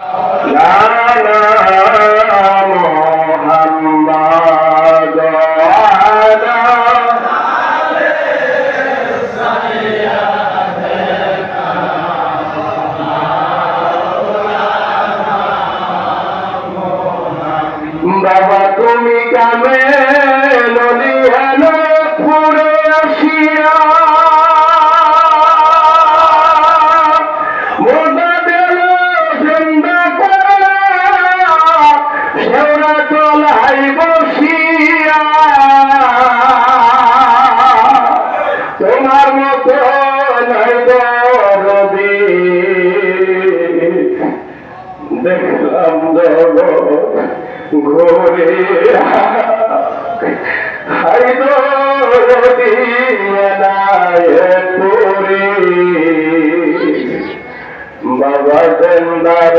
বাবা ঘুরে বাবা চন্দার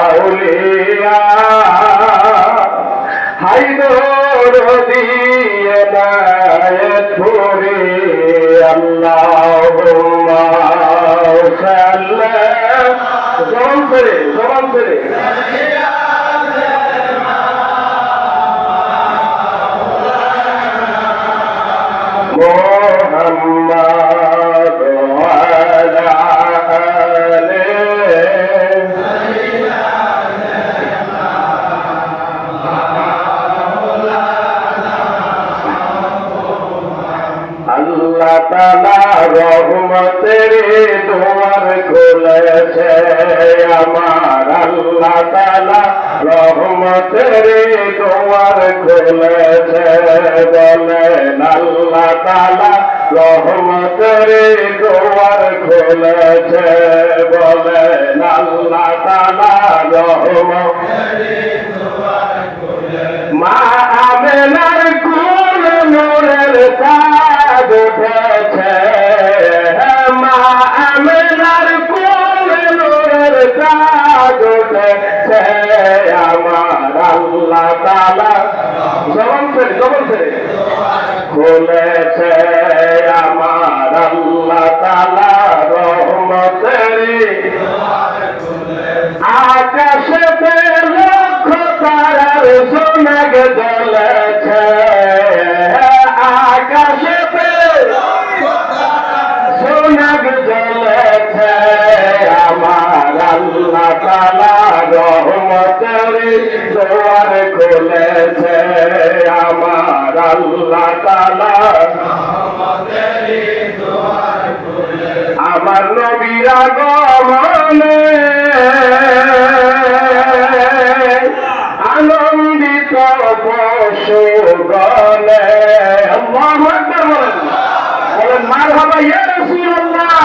আউলিয়া হাইদো দিয়ে তোরে তালা রহমতের তোমার খুলেছে বলেন আল্লাহ তালা। রহমতের তোমার খুলেছে বলেন আল্লাহ তালা। রহমত মা আমেনার কুল নূরের চাঁদ উঠেছে। মা আমেনার কুল নূরের চাঁদ উঠেছে। আমার আল্লাহ তালা জবান ফেরে জবান ফেরে খুলেছে আমার আল্লাহ তালা রহমতের আকাশে লক্ষ তারার সোনাগ জ্বলেছে দোয়ার আমার আল্লাহ তালা আমার নবীর আগমনে আনন্দিত পশু গলে বলেন মারহাবা ইয়া রাসূলুল্লাহ।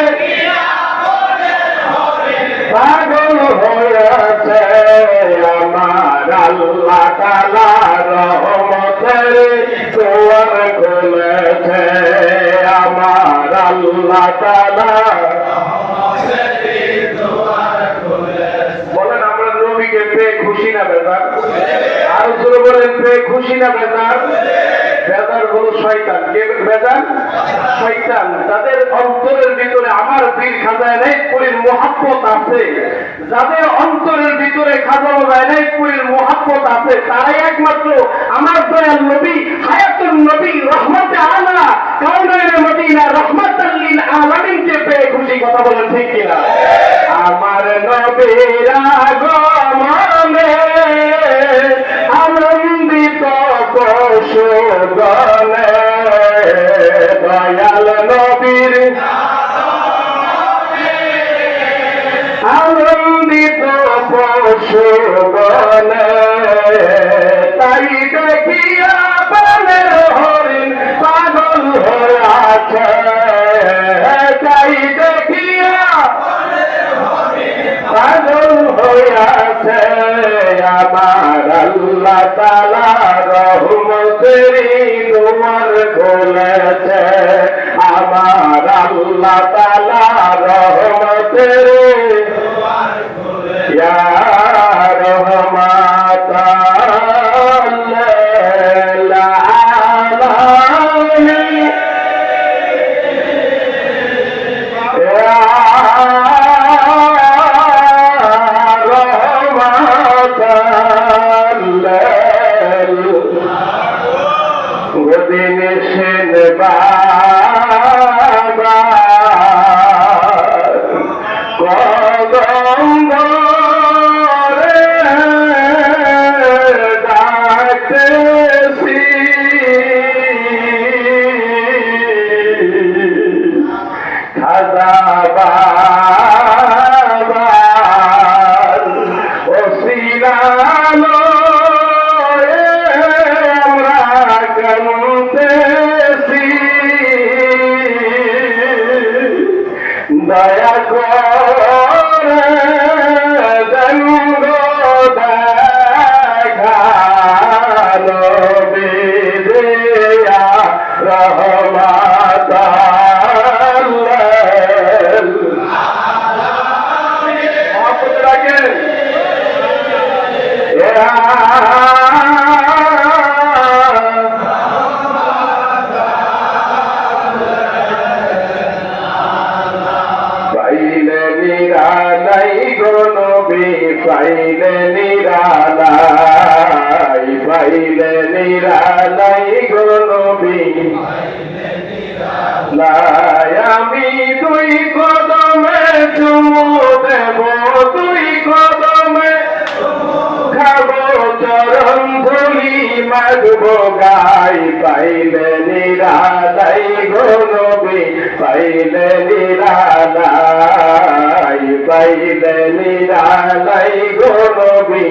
বলেন, আমরা নবীকে পেয়ে খুশি না বেদার আর জোরে বলেন, পেয়ে খুশি না বেদার বেদার হলো শয়তান। কে বেদার শয়তান। তাদের অন্তরের আমার বীর খাজায় নাইপুরীর মহাব্বত আছে। যাদের অন্তরের ভিতরে খাজা বাবা নাইপুরীর মহাব্বত আছে, তারাই একমাত্র আমার দয়াল নবী হায়াতুল নবী, রহমতে আলা। কাউনের মদিনা রহমাতাল্লিল আলামিনকে পেয়ে খুশি, কথা বলেন ঠিক কিনা? আমার নবীর আগমনে আনন্দিত গলে দয়াল নবীর গলে তাই দেখিয়া বনের হরিণ পাগল হয়ে আছে। গাই পাইলে নিরালাই গনবি পাইলে নিরালাই পাইলে নিরালাই গনবি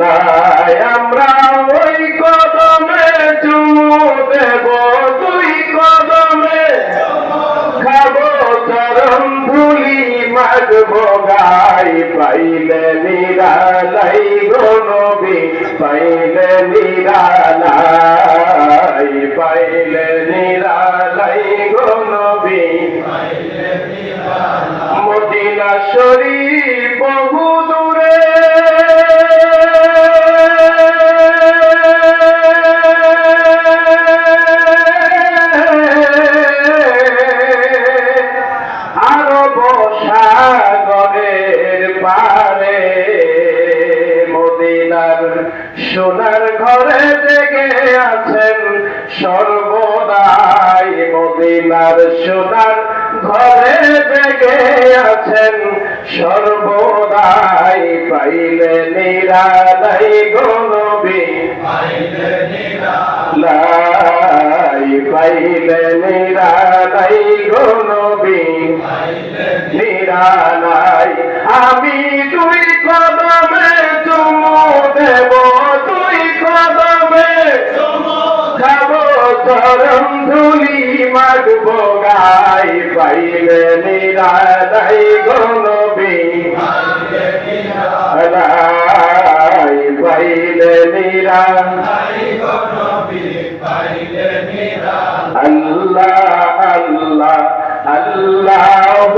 নাই আমরা ওই কদমে চুমু দেব, দুই কদমে খাব চরণ ধুলি মাগবো গাই, পাইলে গনবি পাইলে নিরালাই পাইলে নিরালাই গনবি মদিনা শরীফ বহু দূরে সোনার ঘরে জেগে আছেন সর্বদাই মদিনার সোনার ঘরে জেগে আছেন সর্বদাই পাইলে নিরালাই গনবী লাই পাইলে নিরালাই। গনবী নিরালাই। আমি দুই চরম ধুলি মাগবো গাই পাইলে নিরালাই গনবী লাই পাইলে নিরা। আল্লাহ আল্লাহ আল্লাহ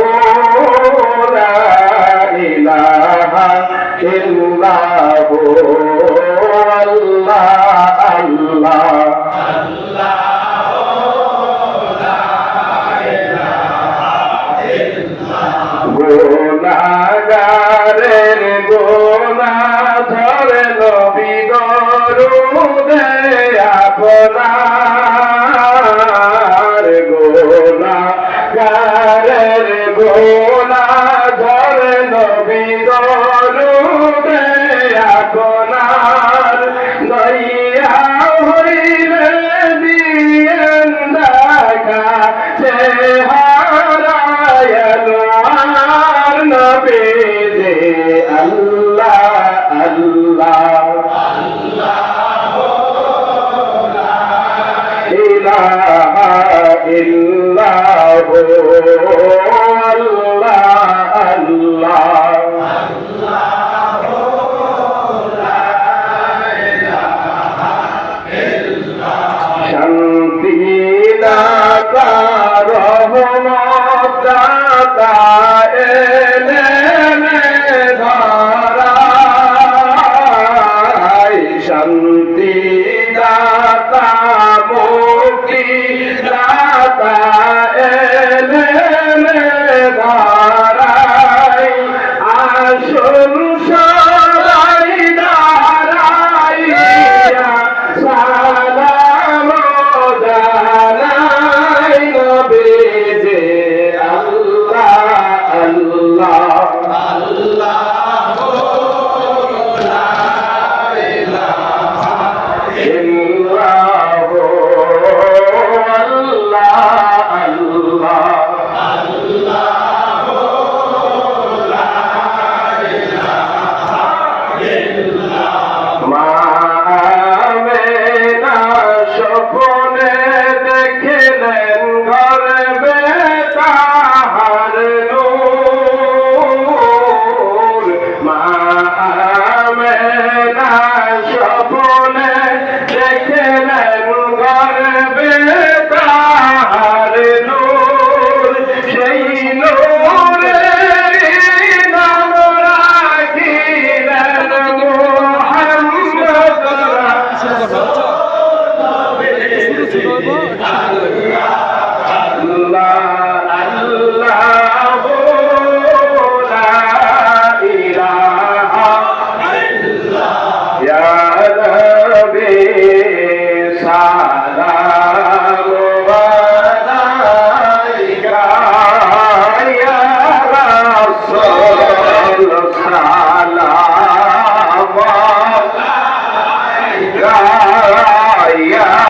লা ইলাহা আল্লাহ গোনা ধরে নবী গরুদে আপনার দইয়া হইলে দিয়েন দেখা চেহারায়ন আর নবী যে আল্লাহ আল্লাহ। ইলাহা ইল্লাহু।